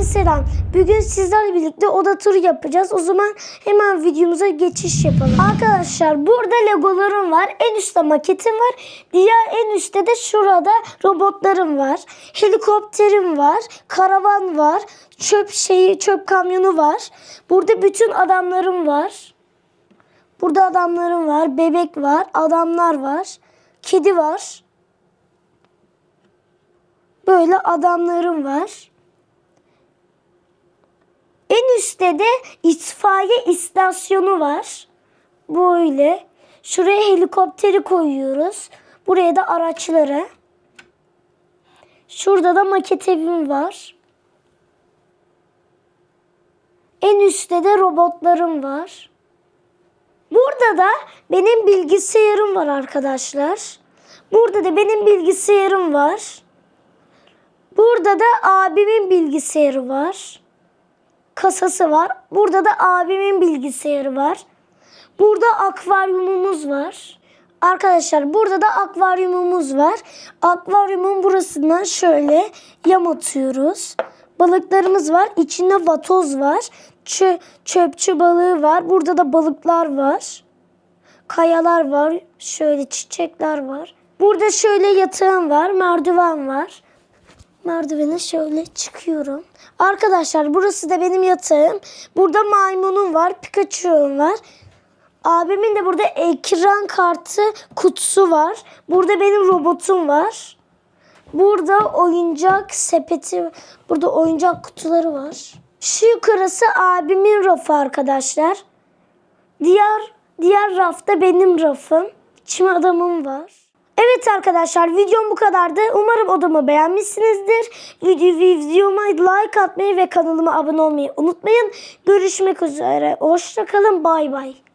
Herkese selam. Bugün sizlerle birlikte oda turu yapacağız. O zaman hemen videomuza geçiş yapalım. Arkadaşlar burada legolarım var. En üstte maketim var. Diğer en üstte de şurada robotlarım var. Helikopterim var. Karavan var. Çöp şeyi, çöp kamyonu var. Burada bütün adamlarım var. Burada adamlarım var. Bebek var. Adamlar var. Kedi var. Böyle adamlarım var. Üstte de itfaiye istasyonu var. Böyle. Şuraya helikopteri koyuyoruz. Buraya da araçları. Şurada da maket evim var. En üstte de robotlarım var. Burada da benim bilgisayarım var arkadaşlar. Burada da benim bilgisayarım var. Burada da abimin bilgisayarı var. Kasası var. Burada da abimin bilgisayarı var. Burada akvaryumumuz var. Arkadaşlar burada da akvaryumumuz var. Akvaryumun burasından şöyle yam atıyoruz. Balıklarımız var. İçinde vatoz var. Çö çöpçü balığı var. Burada da balıklar var. Kayalar var. Şöyle çiçekler var. Burada şöyle yatağım var. Merdiven var. Merdivene şöyle çıkıyorum. Arkadaşlar burası da benim yatağım. Burada maymunum var. Pikachu'm var. Abimin de burada ekran kartı kutusu var. Burada benim robotum var. Burada oyuncak sepeti, burada oyuncak kutuları var. Şu yukarısı abimin rafı arkadaşlar. Diğer diğer rafta benim rafım. Çim adamım var. Evet arkadaşlar videom bu kadardı. Umarım odamı beğenmişsinizdir. Video, videoma like atmayı ve kanalıma abone olmayı unutmayın. Görüşmek üzere. Hoşçakalın. Bay bay.